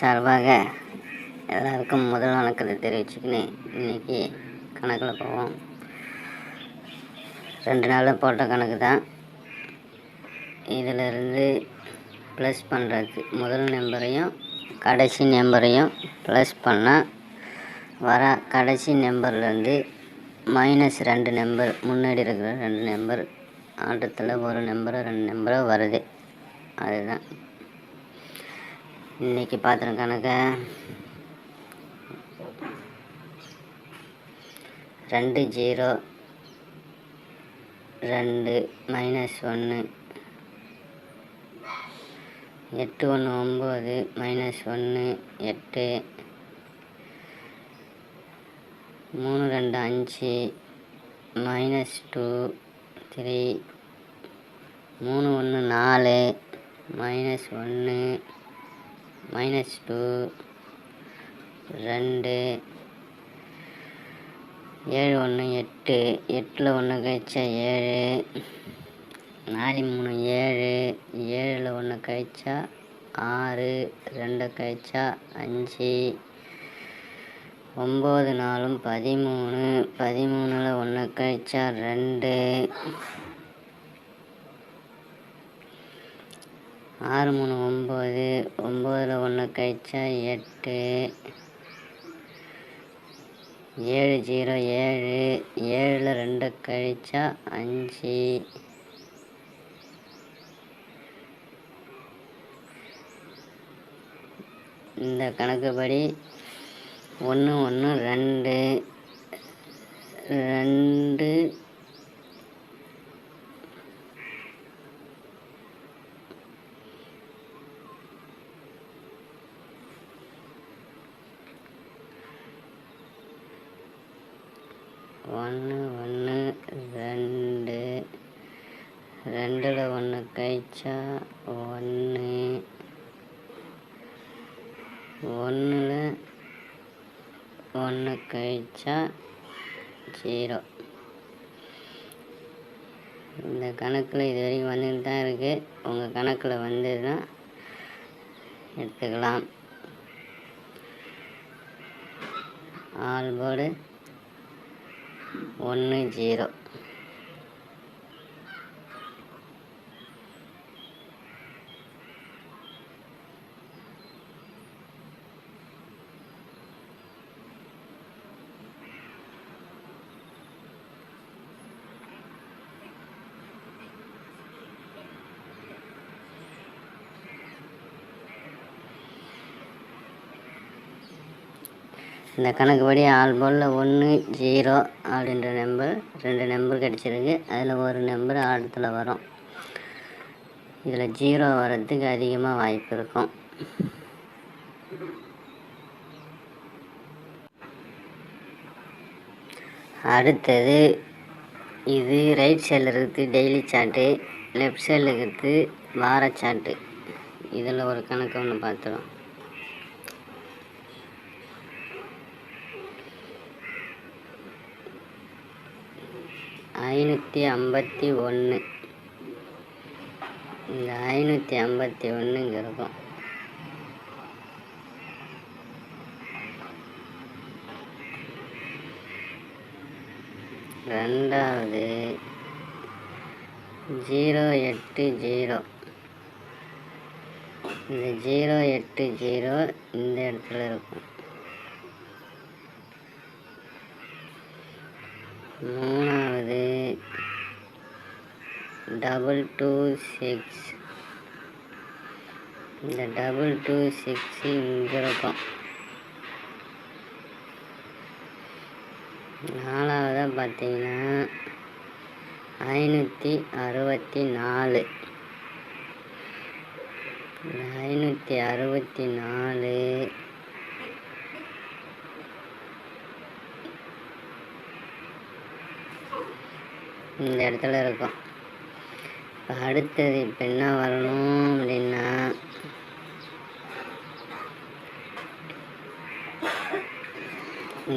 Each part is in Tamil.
சார்பாக எல்லாருக்கும் முதல் வணக்கத்தை தெரிவிச்சுக்கின்னு. இன்றைக்கி கணக்கில் போவோம். ரெண்டு நாளில் போட்ட கணக்கு தான். இதிலிருந்து ப்ளஸ் பண்ணுறதுக்கு முதல் நம்பரையும் கடைசி நம்பரையும் ப்ளஸ் பண்ணால் வர கடைசி நம்பர்லேருந்து மைனஸ் ரெண்டு நம்பர் முன்னாடி இருக்கிற ரெண்டு நம்பர் ஆட்டத்தில் ஒரு நம்பரோ ரெண்டு நம்பரோ வருது. அதுதான். இன்னைக்கு பாத்திரம் கணக்க. ரெண்டு ஜீரோ ரெண்டு மைனஸ் ஒன்று எட்டு ஒன்று ஒம்பது மைனஸ் ஒன்று எட்டு. மூணு ரெண்டு அஞ்சு மைனஸ் டூ த்ரீ மூணு ஒன்று நாலு மைனஸ் ஒன்று மைனஸ் டூ ரெண்டு ஏழு ஒன்று எட்டு. எட்டில் ஒன்று கழிச்சா ஏழு. நாலு மூணு ஏழு. ஏழில் ஒன்று கழிச்சா ஆறு. ரெண்டு கழிச்சா அஞ்சு. ஒம்பது நாலும் பதிமூணு. பதிமூணில் ஒன்று கழிச்சா ரெண்டு. ஆறு மூணு ஒம்பது ஒம்பதில் ஒன்று கழிச்சா எட்டு. ஏழு ஜீரோ ஏழு ஏழில் ரெண்டு கழிச்சா அஞ்சு. இந்த கணக்குப்படி ஒன்று ஒன்று ரெண்டு ரெண்டு ஒன்று ஒன்று ரெண்டு ரெண்டில் ஒன்று கழிச்சா ஒன்று ஒன்றில் ஒன்று கழிச்சா ஜீரோ. இந்த கணக்கில் இது வரைக்கும் வந்துட்டு தான் இருக்குது உங்கள் கணக்கில் வந்ததுன்னா எடுத்துக்கலாம். ஆல் போர்டு ஒன்று ஜீரோ. இந்த கணக்குப்படி ஆல் போலில் ஒன்று ஜீரோ அப்படின்ற நம்பர் ரெண்டு நம்பர் கிடச்சிருக்கு. அதில் ஒரு நம்பர் ஆட்டத்தில் வரும். இதில் ஜீரோ வர்றதுக்கு அதிகமாக வாய்ப்பு இருக்கும். அடுத்தது இது ரைட் சைடில் இருக்கிறது டெய்லி சார்ட்டு லெஃப்ட் சைடில் இருக்கிறது வார சார்ட்டு இதில் ஒரு கணக்கு ஒன்று பார்த்துடும் ஐநூற்றி ஐம்பத்தி ஒன்று. இந்த ஐநூற்றி ஐம்பத்தி ஒன்று இங்கே இருக்கும் ரெண்டாவது ஜீரோ எட்டு ஜீரோ. இந்த ஜீரோ எட்டு ஜீரோ இந்த இடத்துல இருக்கும். மூணு டபுள் டூ சிக்ஸ் இந்த டபுள் டூ சிக்ஸ் இங்கே இருக்கும். நாலாவதாக பார்த்தீங்கன்னா ஐநூற்றி அறுபத்தி நாலு. ஐநூற்றி அறுபத்தி நாலு. இந்த இடத்துல இருக்கும். அடுத்தது இப்போ என்ன வரணும் அப்படின்னா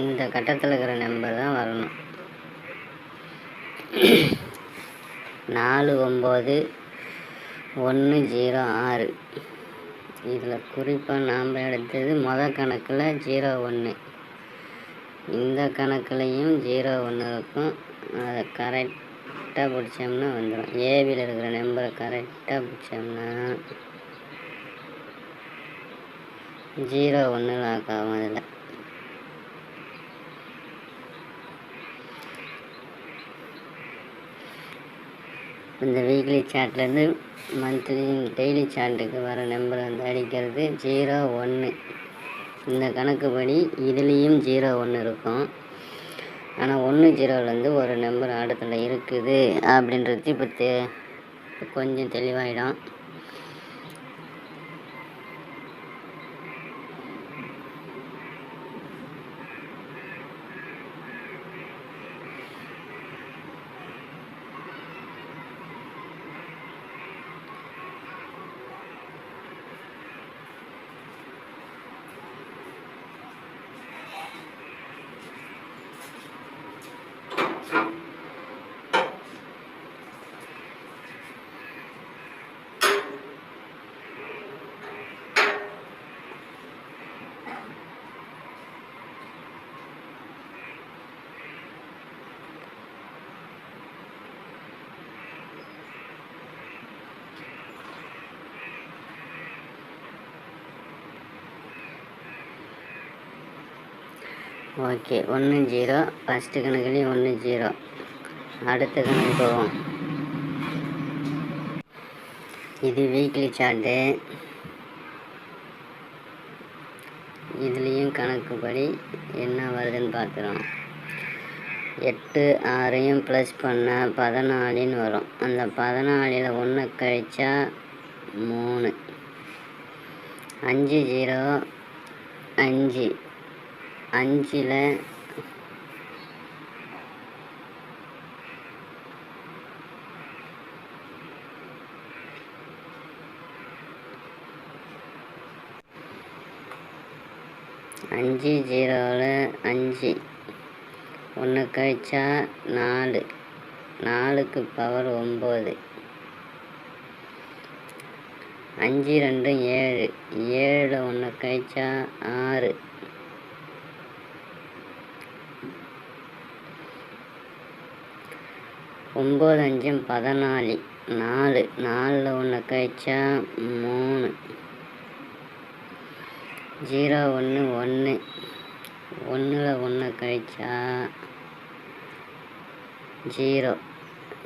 இந்த கட்டத்தில் இருக்கிற நம்பர் தான் வரணும். நாலு ஒம்பது ஒன்று ஜீரோ ஆறு. இதில் குறிப்பாக நாம் எடுத்தது மொதல் கணக்கில் ஜீரோ ஒன்று இந்த கணக்குலையும் ஜீரோ ஒன்று இருக்கும். அதை கரெக்டாக பிடிச்சோம்னா வந்துடும் ஏபியில் இருக்கிற நம்பரை கரெக்டாக பிடிச்சோம்னா ஜீரோ ஒன்று லாக் ஆகும் அதில் இந்த வீக்லி சார்ட்லேருந்து மந்த்லி டெய்லி சார்ட்டுக்கு வர நம்பர் வந்து அடிக்கிறது ஜீரோ ஒன்று இந்த கணக்குப்படி இதுலேயும் ஜீரோ ஒன்று இருக்கும். ஆனால் ஒன்று ஜீரோலேருந்து ஒரு நம்பர் ஆடத்தில் இருக்குது அப்படின்றது இப்போ தெ கொஞ்சம் தெளிவாயிடும். ஓகே ஒன்று ஜீரோ. ஃபஸ்ட்டு கணக்குலேயும் ஒன்று ஜீரோ. அடுத்த கணக்கு போவோம். இது வீக்லி சார்ட்டு இதுலேயும் கணக்குப்படி என்ன வருதுன்னு பார்க்குறோம் எட்டு ஆறையும் ப்ளஸ் பண்ணால் பதினாலுன்னு வரும். அந்த பதினாலில் ஒன்று கழிச்சா மூணு. அஞ்சு ஜீரோ. அஞ்சு. அஞ்சில். அஞ்சு ஜீரோவில் அஞ்சு. ஒன்று கழிச்சா நாலு. நாலுக்கு பவர் ஒம்பது. அஞ்சு ரெண்டு ஏழு. ஏழில் ஒன்று கழிச்சா ஆறு. ஒம்பது அஞ்சும் பதினாலு. நாலு. நாலில் ஒன்று கழிச்சா மூணு. ஜீரோ ஒன்று ஒன்று ஒன்றில் ஒன்று கழிச்சா ஜீரோ.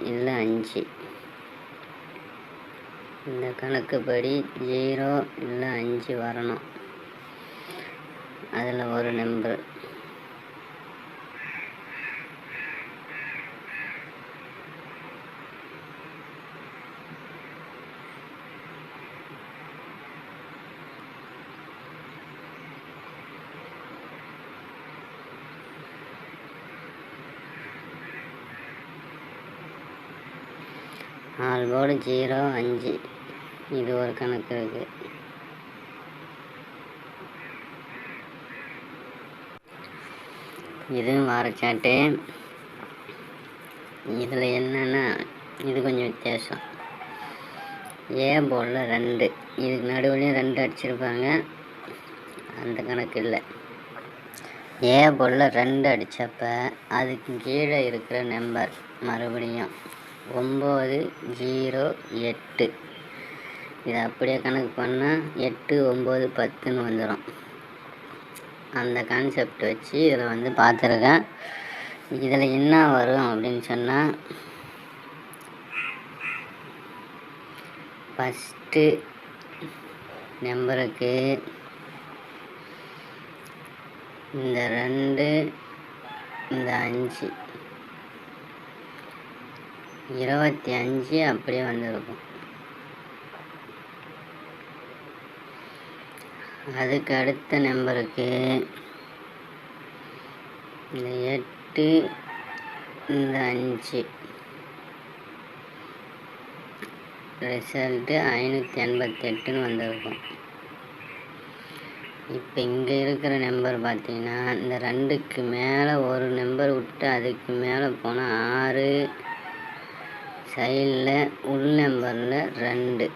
இல்லை அஞ்சு. இந்த கணக்குப்படி ஜீரோ இல்லை அஞ்சு வரணும். அதில் ஒரு நம்பர். நாலு போர்டு ஜீரோ அஞ்சு. இது ஒரு கணக்கு இருக்குது இதுவும் வார சாட்டு. இதில் என்னென்னா இது கொஞ்சம் வித்தியாசம். ஏ போர்டில் ரெண்டு. இதுக்கு நடுவுலையும் ரெண்டு அடிச்சிருப்பாங்க. அந்த கணக்கு இல்லை. ஏ போர்டில் ரெண்டு அடித்தப்ப அதுக்கு கீழே இருக்கிற நம்பர் மறுபடியும். ஒம்பது ஜீரோ எட்டு. இதை அப்படியே கணக்கு பண்ணால் எட்டு ஒம்பது பத்துன்னு வந்துடும் அந்த கான்செப்ட் வச்சு இதில் வந்து பார்த்துருக்கேன். இதில் என்ன வரும் அப்படின்னு சொன்னால் ஃபஸ்ட்டு நம்பருக்கு இந்த ரெண்டு இந்த அஞ்சு. இருபத்தி அஞ்சு அப்படியே வந்திருக்கும். அதுக்கு அடுத்த நம்பருக்கு இந்த எட்டு இந்த அஞ்சு. ரிசல்ட்டு ஐநூற்றி எண்பத்தெட்டுன்னு வந்திருக்கும். இப்போ இங்கே இருக்கிற நம்பர் பார்த்தீங்கன்னா இந்த ரெண்டுக்கு மேலே ஒரு நம்பர் விட்டு அதுக்கு மேலே போனால் ஆறு சைடில் உள் நம்பரில் ரெண்டு.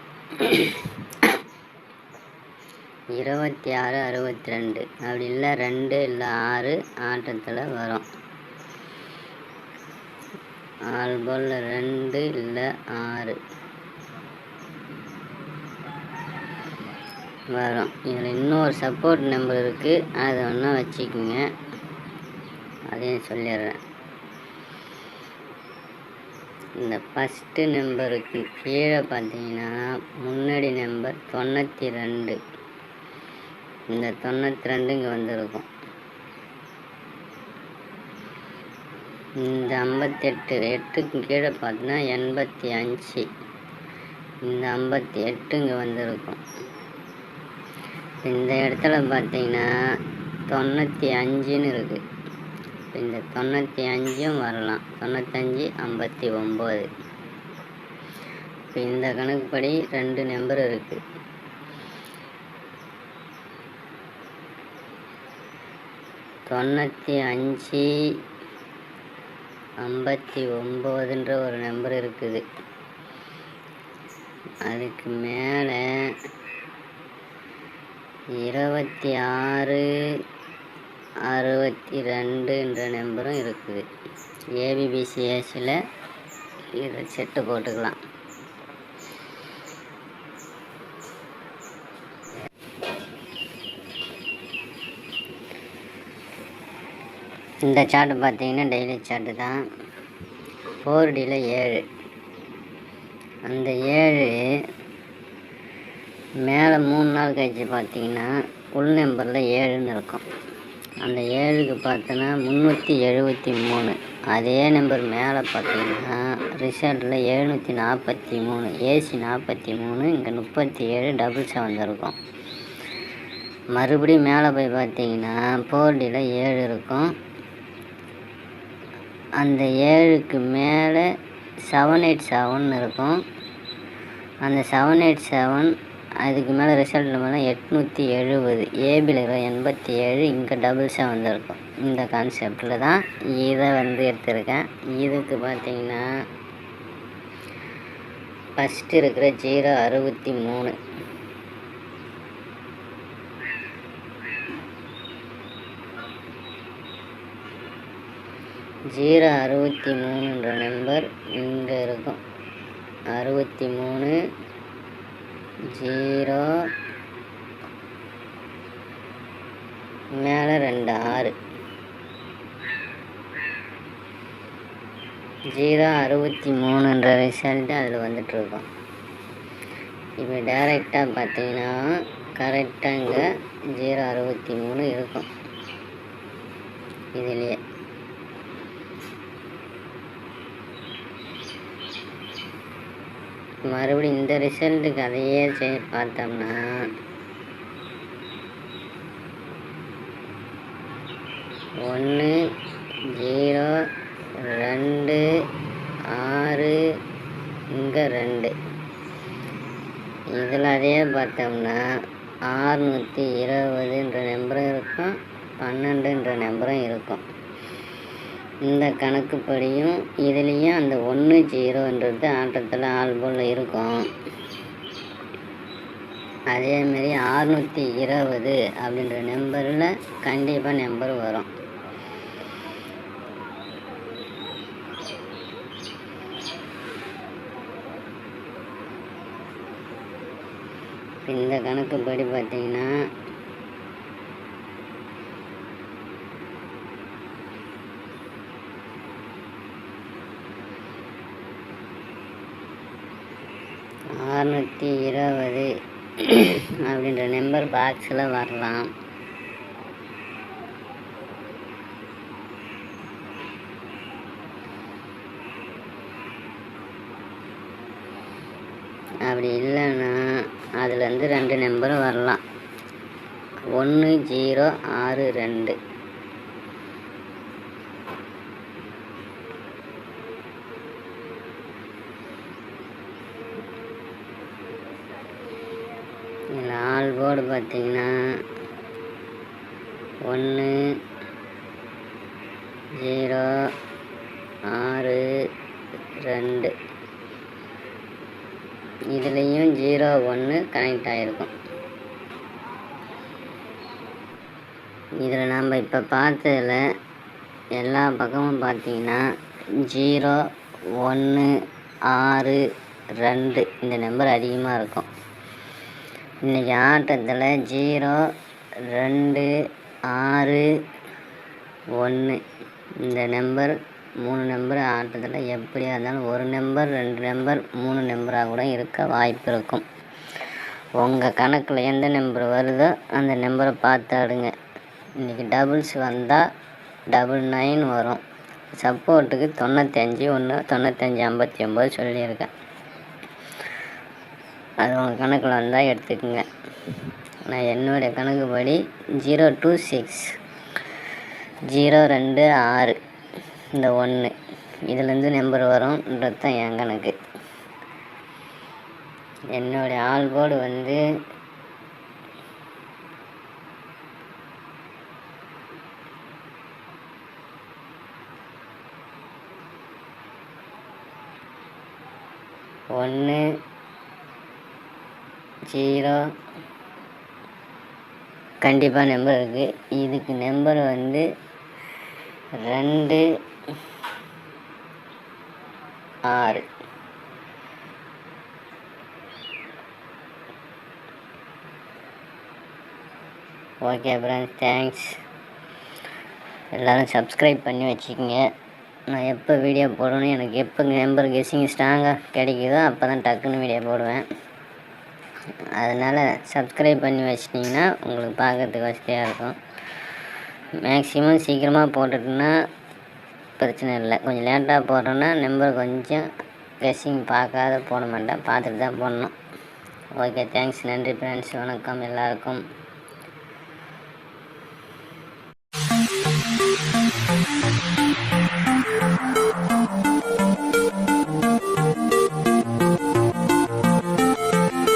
இருபத்தி ஆறு அறுபத்தி ரெண்டு அப்படி இல்லை ரெண்டு இல்லை ஆறு ஆட்டத்தில் வரும். ஆல்போல் ரெண்டு இல்லை ஆறு வரும். இதில் இன்னொரு சப்போர்ட் நம்பர் இருக்குது அதை ஒன்றா வச்சுக்கோங்க. அதையும் சொல்லிடுறேன். இந்த ஃபஸ்ட்டு நம்பருக்கு கீழே பார்த்தீங்கன்னா முன்னாடி நம்பர் தொண்ணூற்றி ரெண்டு இந்த தொண்ணூற்றி ரெண்டு இங்கே வந்திருக்கும். இந்த ஐம்பத்தெட்டு எட்டுக்கு கீழே பார்த்தீங்கன்னா எண்பத்தி அஞ்சு. இந்த ஐம்பத்தி எட்டு இங்கே வந்திருக்கும். இந்த இடத்துல பார்த்தீங்கன்னா தொண்ணூற்றி அஞ்சுன்னு இருக்குது இந்த தொண்ணூற்றி அஞ்சும் வரலாம். தொண்ணூத்தஞ்சு ஐம்பத்தி ஒம்பது. இப்போ இந்த கணக்குப்படி ரெண்டு நம்பர் இருக்குது தொண்ணூற்றி அஞ்சு ஐம்பத்தி ஒம்போதுன்ற ஒரு நம்பர் இருக்குது. அதுக்கு மேலே இருபத்தி ஆறு அறுபத்தி ரெண்டுன்ற நம்பரும் இருக்குது. ஏபிபிசிஎஸில் இது செட்டு போட்டுக்கலாம். இந்த சார்ட்டு பார்த்தீங்கன்னா டெய்லி சார்ட்டு தான். ஃபோர் டியில் ஏழு. அந்த ஏழு மேலே மூணு நாள் கழிச்சு பார்த்தீங்கன்னா உள் நம்பரில் ஏழுன்னு இருக்கும். அந்த ஏழுக்கு பார்த்தோன்னா முந்நூற்றி எழுபத்தி மூணு. அதே நம்பர் மேலே பார்த்தீங்கன்னா ரிசல்ட்டில் எழுநூற்றி நாற்பத்தி மூணு ஏசி நாற்பத்தி மூணு இங்கே முப்பத்தி ஏழு டபுள் செவன் இருக்கும். மறுபடியும் மேலே போய் பார்த்தீங்கன்னா போர்டியில் ஏழு இருக்கும். அந்த ஏழுக்கு மேலே செவன் எயிட் செவன் இருக்கும். அந்த செவன் எயிட் செவன் அதுக்கு மேலே ரிசல்ட் மேலே எட்நூற்றி எழுபது ஏபியில் இருக்கிற எண்பத்தி ஏழு இங்கே டபுள்ஸாக வந்திருக்கும். இந்த கான்செப்டில் தான் இதை வந்து எடுத்திருக்கேன். இதுக்கு பார்த்தீங்கன்னா ஃபஸ்ட்டு இருக்கிற ஜீரோ அறுபத்தி மூணு. ஜீரோ அறுபத்தி மூணுன்ற நம்பர் இங்கே இருக்கும். அறுபத்தி மூணு ஜீரோ. மேலே ரெண்டு ஆறு. ஜீரோ அறுபத்தி மூணுன்ற ரிசல்ட்டு அதில் வந்துட்டுருக்கோம். இப்போ டைரெக்டாக பார்த்தீங்கன்னா கரெக்டாக இங்கே ஜீரோ அறுபத்தி மூணு இருக்கும். இதுலேயே. மறுபடியும் இந்த ரிசல்ட்டுக்கு அதையே சே பார்த்தோம்னா. ஒன்று ஜீரோ ரெண்டு ஆறு இங்கே ரெண்டு. இதில் அதே பார்த்தோம்னா ஆறுநூற்றி இருபதுன்ற நம்பரும் இருக்கும் பன்னெண்டுன்ற நம்பரும் இருக்கும் இந்த கணக்குப்படியும் இதுலேயும் அந்த ஒன்று ஜீரோன்றது ஆட்டத்தில் ஆல்போல் இருக்கும். அதேமாரி ஆறுநூற்றி இருபது அப்படின்ற நம்பரில் கண்டிப்பாக நம்பர் வரும். இந்த கணக்குப்படி பார்த்தீங்கன்னா அறநூற்றி இருபது அப்படின்ற நம்பர் பாக்ஸில் வரலாம். அப்படி இல்லைன்னா அதுலேருந்து ரெண்டு நம்பரும் வரலாம். ஒன்று ஜீரோ ஆறு ரெண்டு. நாலு ஆல் போர்டு பார்த்தீங்கன்னா ஒன்று ஜீரோ ஆறு ரெண்டு. இதுலேயும் ஜீரோ ஒன்று கனெக்ட் ஆகிருக்கும் இதில் நாம் இப்போ பார்த்ததில் எல்லா பக்கமும் பார்த்தீங்கன்னா ஜீரோ ஒன்று ஆறு ரெண்டு இந்த நம்பர் அதிகமாக இருக்கும். இன்றைக்கி ஆட்டத்தில் ஜீரோ ரெண்டு ஆறு ஒன்று இந்த நம்பர் மூணு நம்பர் ஆட்டத்தில் எப்படியா இருந்தாலும் ஒரு நம்பர் ரெண்டு நம்பர் மூணு நம்பராக கூட இருக்க வாய்ப்பு இருக்கும். உங்கள் கணக்கில் எந்த நம்பர் வருதோ அந்த நம்பரை பார்த்து ஆடுங்க. இன்றைக்கி டபுள்ஸ் வந்தால் டபுள் நைன் வரும். சப்போர்ட்டுக்கு தொண்ணூத்தஞ்சு ஒன்று தொண்ணூத்தஞ்சு ஐம்பத்தி ஒம்பது சொல்லியிருக்கேன். அது உங்கள் கணக்கில் வந்தால் எடுத்துக்கோங்க. நான் என்னுடைய கணக்குப்படி ஜீரோ டூ சிக்ஸ் ஜீரோ ரெண்டு ஆறு இந்த ஒன்று. இதுலேருந்து நம்பர் வரும்ன்றது தான் என் கணக்கு. என்னுடைய ஆள் போர்டு வந்து ஒன்று ஜீரோ. கண்டிப்பாக நம்பர் இருக்குது இதுக்கு நம்பர் வந்து ரெண்டு ஆறு. ஓகே ஃப்ரெண்ட்ஸ் தேங்க்ஸ் எல்லோரும் சப்ஸ்கிரைப் பண்ணி வச்சுக்கோங்க. நான் எப்போ வீடியோ போடணும் எனக்கு எப்போ நம்பர் கெஸ்ஸிங் ஸ்ட்ராங்காக கிடைக்குதோ அப்போ தான் டக்குன்னு வீடியோ போடுவேன். அதனால் சப்ஸ்கிரைப் பண்ணி வச்சிட்டிங்கன்னா உங்களுக்கு பார்க்குறதுக்கு வசதியாக இருக்கும். மேக்ஸிமம் சீக்கிரமாக போட்டுட்டுனா பிரச்சனை இல்லை. கொஞ்சம் லேட்டாக போடுறோன்னா நம்பர் கொஞ்சம் கெஸ்ஸிங் பார்க்காத போட மாட்டேன். பார்த்துட்டு தான் போடணும். ஓகே தேங்க்ஸ் நன்றி ஃப்ரெண்ட்ஸ் வணக்கம். எல்லாருக்கும்.